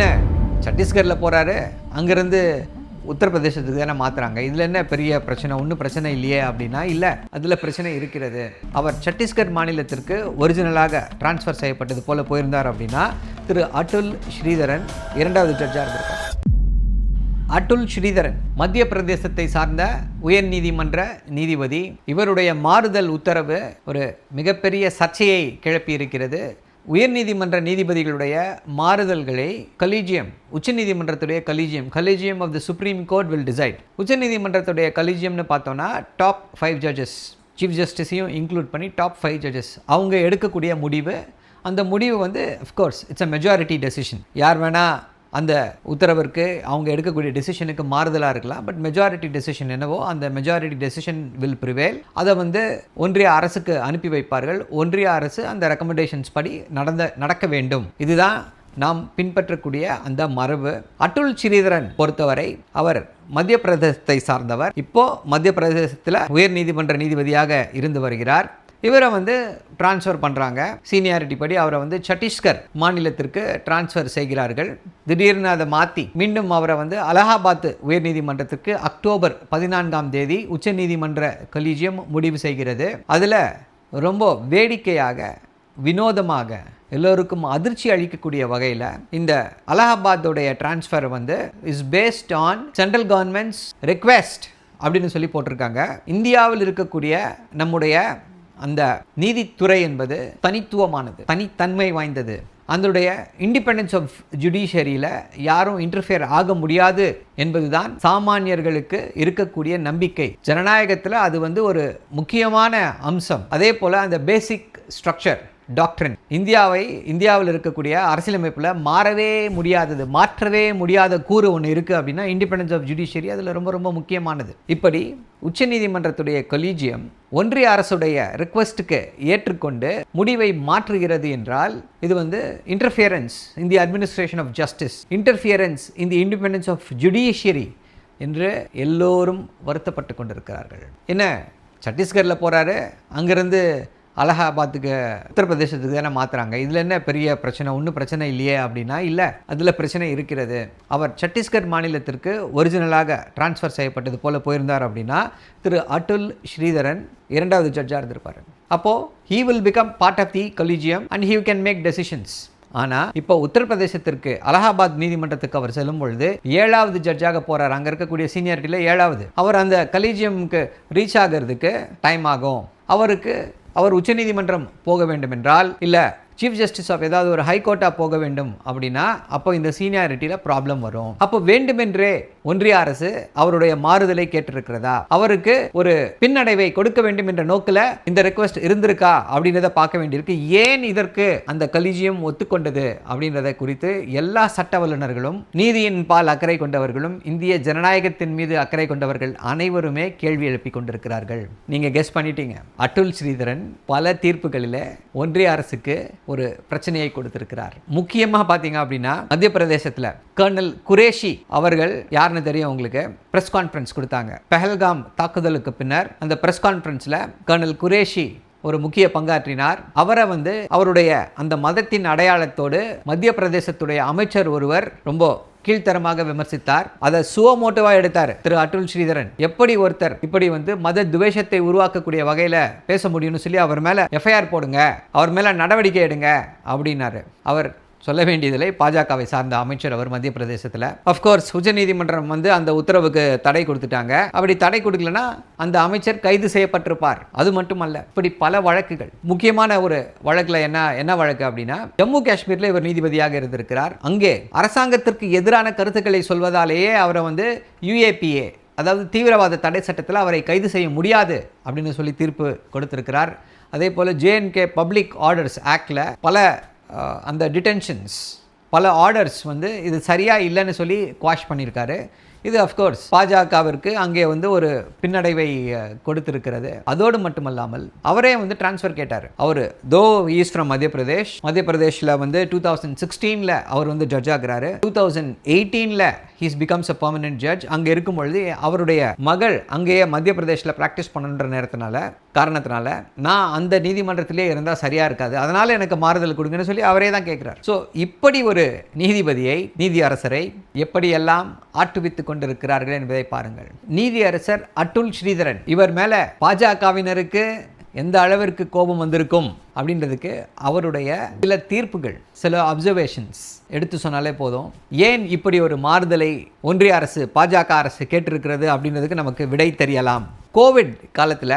என்ன சத்தீஸ்கரில் போகிறாரு அங்கேருந்து உத்தரப்பிரதேசத்துக்கு தானே மாற்றுறாங்க இதில் என்ன பெரிய பிரச்சனை? ஒன்றும் பிரச்சனை இல்லையே அப்படின்னா இல்லை அதில் பிரச்சனை இருக்கிறது. அவர் சத்தீஸ்கர் மாநிலத்திற்கு ஒரிஜினலாக டிரான்ஸ்ஃபர் செய்யப்பட்டது போல போயிருந்தார் அப்படின்னா திரு அட்டுல் ஸ்ரீதரன் இரண்டாவது ஜட்ஜாக இருந்திருக்கார். அட்டுல் ஸ்ரீதரன் மத்திய பிரதேசத்தை சார்ந்த உயர் நீதிமன்ற நீதிபதி. இவருடைய மாறுதல் உத்தரவு ஒரு மிகப்பெரிய சர்ச்சையை கிளப்பி இருக்கிறது உயர்நீதிமன்ற நீதிபதிகளுடைய மாறுதல்களை collegium உச்சநீதிமன்றத்துடைய collegium collegium of the supreme court will decide உச்சநீதிமன்றத்துடைய கலீஜியம்னு பார்த்தோன்னா டாப் ஃபைவ் ஜட்ஜஸ் சீஃப் ஜஸ்டிஸையும் இன்க்ளூட் பண்ணி டாப் ஃபைவ் ஜட்ஜஸ் அவங்க எடுக்கக்கூடிய முடிவு அந்த முடிவு வந்து of course it's a majority decision யார் வேணால் அந்த உத்தரவிற்கு அவங்க எடுக்கக்கூடிய டெசிஷனுக்கு மாறுதலாக இருக்கலாம். பட் மெஜாரிட்டி டெசிஷன் என்னவோ அந்த மெஜாரிட்டி டெசிஷன் வில் ப்ரிவேல் அதை வந்து ஒன்றிய அரசுக்கு அனுப்பி வைப்பார்கள். ஒன்றிய அரசு அந்த ரெக்கமெண்டேஷன்ஸ் படி நடந்த நடக்க வேண்டும். இதுதான் நாம் பின்பற்றக்கூடிய அந்த மரபு. அட்டுல் ஸ்ரீதரன் பொறுத்தவரை அவர் மத்திய பிரதேசத்தை சார்ந்தவர். இப்போ மத்திய பிரதேசத்தில் உயர் நீதிமன்ற நீதிபதியாக இருந்து வருகிறார். இவரை வந்து ட்ரான்ஸ்ஃபர் பண்ணுறாங்க சீனியாரிட்டி படி அவரை வந்து சத்தீஸ்கர் மாநிலத்திற்கு ட்ரான்ஸ்ஃபர் செய்கிறார்கள். திடீர்னு அதை மாற்றி மீண்டும் அவரை வந்து அலகாபாத் உயர்நீதிமன்றத்திற்கு அக்டோபர் பதினான்காம் தேதி உச்சநீதிமன்ற கலீஜியம் முடிவு செய்கிறது. அதில் ரொம்ப வேடிக்கையாக வினோதமாக எல்லோருக்கும் அதிர்ச்சி அளிக்கக்கூடிய வகையில் இந்த அலகாபாத்தோடைய டிரான்ஸ்ஃபர் வந்து is based on central government's request அப்படின்னு சொல்லி போட்டிருக்காங்க. இந்தியாவில் இருக்கக்கூடிய நம்முடைய அந்த நீதித்துறை என்பது தனித்துவமானது தனித்தன்மை வாய்ந்தது. அதனுடைய இண்டிபெண்டன்ஸ் ஆஃப் ஜுடிஷியரியில் யாரும் இன்டர்ஃபியர் ஆக முடியாது என்பதுதான் சாமானியர்களுக்கு இருக்கக்கூடிய நம்பிக்கை. ஜனநாயகத்தில் அது வந்து ஒரு முக்கியமான அம்சம். அதே போல் அந்த பேசிக் ஸ்ட்ரக்சர் டாக்டரின் இந்தியாவை இந்தியாவில் இருக்கக்கூடிய அரசியலமைப்பில் மாறவே முடியாதது மாற்றவே முடியாத கூறு ஒன்று இருக்குது அப்படின்னா இண்டிபெண்டன்ஸ் ஆஃப் ஜுடிஷியரி அதில் ரொம்ப ரொம்ப முக்கியமானது. இப்படி உச்சநீதிமன்றத்துடைய கொலீஜியம் ஒன்றிய அரசுடைய ரிக்வெஸ்ட்டுக்கு ஏற்றுக்கொண்டு முடிவை மாற்றுகிறது என்றால் இது வந்து interference in the administration of justice interference in the independence of judiciary என்று எல்லோரும் வருத்தப்பட்டு கொண்டிருக்கிறார்கள். என்ன? சத்தீஸ்கரில் போகிறாரு அங்கேருந்து அலகாபாத்துக்கு உத்தரப்பிரதேசத்துக்கு தானே மாற்றுறாங்க இதில் என்ன பெரிய பிரச்சனை? ஒன்றும் பிரச்சனை இல்லையே அப்படின்னா இல்லை. அதில் பிரச்சனை இருக்கிறது. அவர் சத்தீஸ்கர் மாநிலத்திற்கு ஒரிஜினலாக டிரான்ஸ்ஃபர் செய்யப்பட்டது போல் போயிருந்தார் அப்படின்னா திரு அட்டுல் ஸ்ரீதரன் இரண்டாவது ஜட்ஜாக இருந்திருப்பார். அப்போது he will become part of the collegium and he can make decisions ஆனால் இப்போ உத்தரப்பிரதேசத்திற்கு அலகாபாத் நீதிமன்றத்துக்கு அவர் செல்லும் பொழுது ஏழாவது ஜட்ஜாக போகிறார் அங்கே இருக்கக்கூடிய சீனியாரிட்டியில் ஏழாவது. அவர் அந்த கலீஜியம்க்கு ரீச் ஆகிறதுக்கு டைம் ஆகும். அவருக்கு அவர் உச்சநீதிமன்றம் போக வேண்டும் என்றால் இல்லை சீஃப் ஜஸ்டிஸ் ஆஃப் ஏதாவது ஒரு ஹைகோர்ட்டாக போக வேண்டும் அப்படின்னா அப்போ இந்த சீனியாரிட்டியில் ப்ராப்ளம் வரும். அப்போ வேண்டுமென்றே ஒன்றிய அரசு அவருடைய மாறுதலை கேட்டிருக்கிறதா? அவருக்கு ஒரு பின்னடைவை கொடுக்க வேண்டும் என்ற நோக்கில் இந்த ரெக்வஸ்ட் இருந்திருக்கா? அப்படின்றத பார்க்க வேண்டியிருக்கு. ஏன் இதற்கு அந்த கலிஜியம் ஒத்துக்கொண்டது? அப்படின்றத குறித்து எல்லா சட்ட வல்லுநர்களும் நீதியின் பால் அக்கறை கொண்டவர்களும் இந்திய ஜனநாயகத்தின் மீது அக்கறை கொண்டவர்கள் அனைவருமே கேள்வி எழுப்பி கொண்டிருக்கிறார்கள். நீங்கள் கெஸ் பண்ணிட்டீங்க. அட்டுல் ஸ்ரீதரன் பல தீர்ப்புகளில் ஒன்றிய அரசுக்கு ஒரு பிரச்சனையை கொடுத்திருக்கிறார். முக்கியமாக பார்த்தீங்க அப்படின்னா மத்திய பிரதேசத்தில் கர்னல் குரேஷி அவர்கள் யாருன்னு தெரியும் உங்களுக்கு? ப்ரெஸ் கான்ஃபரன்ஸ் கொடுத்தாங்க. பெஹல்காம் தாக்குதலுக்கு பின்னர் அந்த ப்ரெஸ் கான்ஃபரன்ஸில் கர்னல் குரேஷி ஒரு முக்கிய பங்காற்றினார். அவரை வந்து அவருடைய அந்த மதத்தின் அடையாளத்தோடு மத்திய பிரதேசத்துடைய அமைச்சர் ஒருவர் ரொம்ப கீழ்த்தரமாக விமர்சித்தார். அதை சுவமோட்டோவா எடுத்தார். திரு அட்டுல் ஸ்ரீதரன். எப்படி ஒருத்தர் இப்படி வந்து மத துவேஷத்தை உருவாக்கக்கூடிய வகையில பேச முடியும்னு சொல்லி அவர் மேல எஃப்ஐஆர் போடுங்க. அவர் மேல நடவடிக்கை எடுங்க. அப்படின்னாரு. அவர் சொல்ல வேண்டியதில்லை. பாஜகவை சார்ந்த அமைச்சர் அவர் மத்திய பிரதேசத்தில். அஃப்கோர்ஸ் உச்சநீதிமன்றம் வந்து அந்த உத்தரவுக்கு தடை கொடுத்துட்டாங்க. அப்படி தடை கொடுக்கலனா அந்த அமைச்சர் கைது செய்யப்பட்டிருப்பார். அது மட்டுமல்ல இப்படி பல வழக்குகள். முக்கியமான ஒரு வழக்கில் என்ன என்ன வழக்கு அப்படின்னா ஜம்மு காஷ்மீரில் இவர் நீதிபதியாக இருந்திருக்கிறார். அங்கே அரசாங்கத்திற்கு எதிரான கருத்துக்களை சொல்வதாலேயே அவரை வந்து யுஏபிஏ அதாவது தீவிரவாத தடை சட்டத்தில் அவரை கைது செய்ய முடியாது அப்படின்னு சொல்லி தீர்ப்பு கொடுத்திருக்கிறார். அதே போல் ஜேஎன்கே பப்ளிக் ஆர்டர்ஸ் ஆக்டில் பல அந்த டிடென்ஷன்ஸ் பல ஆர்டர்ஸ் வந்து இது சரியாக இல்லைன்னு சொல்லி குவாஷ் பண்ணியிருக்காரு. இது அஃப்கோர்ஸ் பாஜகவிற்கு அங்கே வந்து ஒரு பின்னடைவை கொடுத்திருக்கிறது. அதோடு மட்டுமல்லாமல் அவரே வந்து டிரான்ஸ்ஃபர் கேட்டார். அவர் தோ ஈஸ் ஃப்ரம் மத்திய பிரதேஷ் மத்திய பிரதேஷில் வந்து டூ தௌசண்ட் சிக்ஸ்டீனில் அவர் வந்து ஜட்ஜ் ஆகிறாரு. டூ தௌசண்ட் எயிட்டீனில் he's becomes a permanent judge அங்கே இருக்கும் பொழுது அவருடைய மகள் அங்கேயே மத்திய பிரதேஷில் ப்ராக்டிஸ் பண்ணுன்ற நேரத்தினால காரணத்தினால நான் அந்த நீதிமன்றத்திலே இருந்தால் சரியாக இருக்காது. அதனால் எனக்கு மாறுதல் கொடுங்கன்னு சொல்லி அவரே தான் கேட்குறார் ஸோ இப்படி ஒரு நீதிபதியை நீதி அரசரை எப்படியெல்லாம் ஆட்டுவித்து கொண்டிருக்கிறார்கள் என்பதை பாருங்கள். நீதியரசர் அட்டுல் ஸ்ரீதரன் இவர் மேலே பாஜகவினருக்கு எந்த அளவிற்கு கோபம் வந்திருக்கும் அப்படின்றதுக்கு அவருடைய சில தீர்ப்புகள் சில அப்சர்வேஷன்ஸ் எடுத்து சொன்னாலே போதும். ஏன் இப்படி ஒரு மாறுதலை ஒன்றிய அரசு பாஜக அரசு கேட்டிருக்கிறது அப்படின்றதுக்கு நமக்கு விடை தெரியலாம். கோவிட் காலத்தில்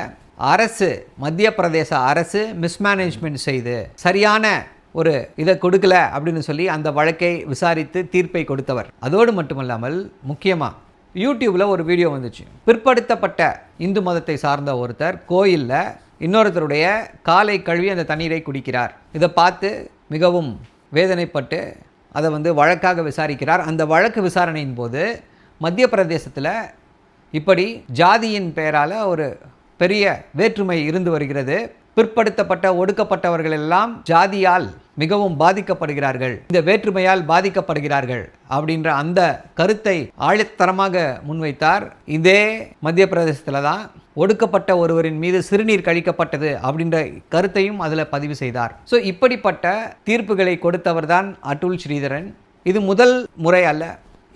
அரசு மத்திய பிரதேச அரசு மிஸ்மேனேஜ்மெண்ட் செய்து சரியான ஒரு இதை கொடுக்கல அப்படின்னு சொல்லி அந்த வழக்கை விசாரித்து தீர்ப்பை கொடுத்தவர். அதோடு மட்டுமல்லாமல் முக்கியமாக யூடியூப்பில் ஒரு வீடியோ வந்துச்சு. பிற்படுத்தப்பட்ட இந்து மதத்தை சார்ந்த ஒருத்தர் கோயிலில் இன்னொருத்தருடைய காலை கழுவி அந்த தண்ணீரை குடிக்கிறார். இதை பார்த்து மிகவும் வேதனைப்பட்டு அதை வந்து வழக்காக விசாரிக்கிறார். அந்த வழக்கு விசாரணையின் போது மத்திய பிரதேசத்தில் இப்படி ஜாதியின் பெயரால் ஒரு பெரிய வேற்றுமை இருந்து வருகிறது. பிற்படுத்தப்பட்ட ஒடுக்கப்பட்டவர்கள் எல்லாம் ஜாதியால் மிகவும் பாதிக்கப்படுகிறார்கள். இந்த வேற்றுமையால் பாதிக்கப்படுகிறார்கள் அப்படின்ற அந்த கருத்தை ஆழத்தரமாக முன்வைத்தார். இதே மத்திய பிரதேசத்தில் தான் ஒடுக்கப்பட்ட ஒருவரின் மீது சிறுநீர் கழிக்கப்பட்டது அப்படின்ற கருத்தையும் அதில் பதிவு செய்தார். ஸோ இப்படிப்பட்ட தீர்ப்புகளை கொடுத்தவர் தான் அட்டுல் ஸ்ரீதரன். இது முதல் முறை அல்ல.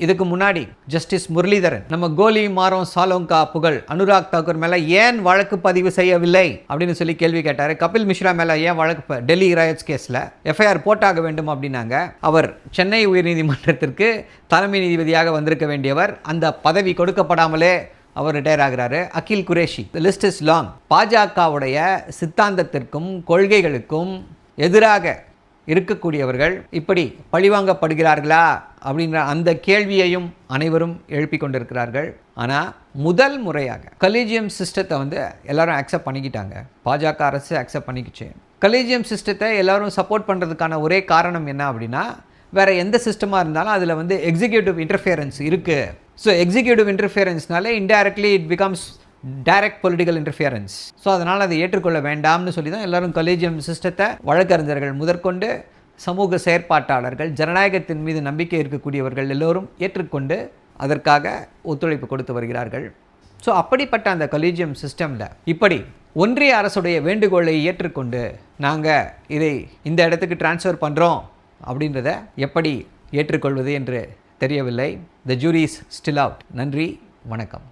இதுக்கு முன்னாடி ஜஸ்டிஸ் முரளிதரன் நம்ம கோலி மாறோம் சாலோங்கா புகழ் அனுராக் தாக்கூர் மேலே ஏன் வழக்கு பதிவு செய்யவில்லை அப்படின்னு சொல்லி கேள்வி கேட்டார். கபில் மிஸ்ரா மேலே ஏன் வழக்கு டெல்லி ராயட்ஸ் கேஸில் எஃப்ஐஆர் போட்டாக வேண்டும் அப்படின்னாங்க. அவர் சென்னை உயர்நீதிமன்றத்திற்கு தலைமை நீதிபதியாக வந்திருக்க வேண்டியவர். அந்த பதவி கொடுக்கப்படாமலே அவர் ரிட்டையர் ஆகிறாரு. Akil Qureshi list is long பாஜகவுடைய சித்தாந்தத்திற்கும் கொள்கைகளுக்கும் எதிராக இருக்கக்கூடியவர்கள் இப்படி பழிவாங்கப்படுகிறார்களா அப்படின்ற அந்த கேள்வியையும் அனைவரும் எழுப்பி கொண்டிருக்கிறார்கள். ஆனால் முதல் முறையாக கலீஜியம் சிஸ்டத்தை வந்து எல்லாரும் அக்செப்ட் பண்ணிக்கிட்டாங்க. பாஜக அரசு அக்செப்ட் பண்ணிக்கிச்சு. கலீஜியம் சிஸ்டத்தை எல்லாரும் சப்போர்ட் பண்ணுறதுக்கான ஒரே காரணம் என்ன அப்படின்னா வேற எந்த சிஸ்டமாக இருந்தாலும் அதில் வந்து எக்ஸிக்யூட்டிவ் இன்டர்ஃபியரன்ஸ் இருக்குது so executive இன்டர்ஃபியரன்ஸ்னாலே indirectly it becomes direct political interference so அதனால் அதை ஏற்றுக்கொள்ள வேண்டாம்னு சொல்லி தான் எல்லோரும் கலேஜியம் சிஸ்டத்தை வழக்கறிஞர்கள் முதற்கொண்டு சமூக செயற்பாட்டாளர்கள் ஜனநாயகத்தின் மீது நம்பிக்கை இருக்கக்கூடியவர்கள் எல்லோரும் ஏற்றுக்கொண்டு அதற்காக ஒத்துழைப்பு கொடுத்து வருகிறார்கள். ஸோ அப்படிப்பட்ட அந்த கலீஜியம் சிஸ்டமில் இப்படி ஒன்றிய அரசுடைய வேண்டுகோளை ஏற்றுக்கொண்டு நாங்கள் இதை இந்த இடத்துக்கு ட்ரான்ஸ்ஃபர் பண்ணுறோம் அப்படின்றத எப்படி ஏற்றுக்கொள்வது என்று தெரியவில்லை. த ஜூரிஸ் ஸ்டில் அவுட் நன்றி வணக்கம்.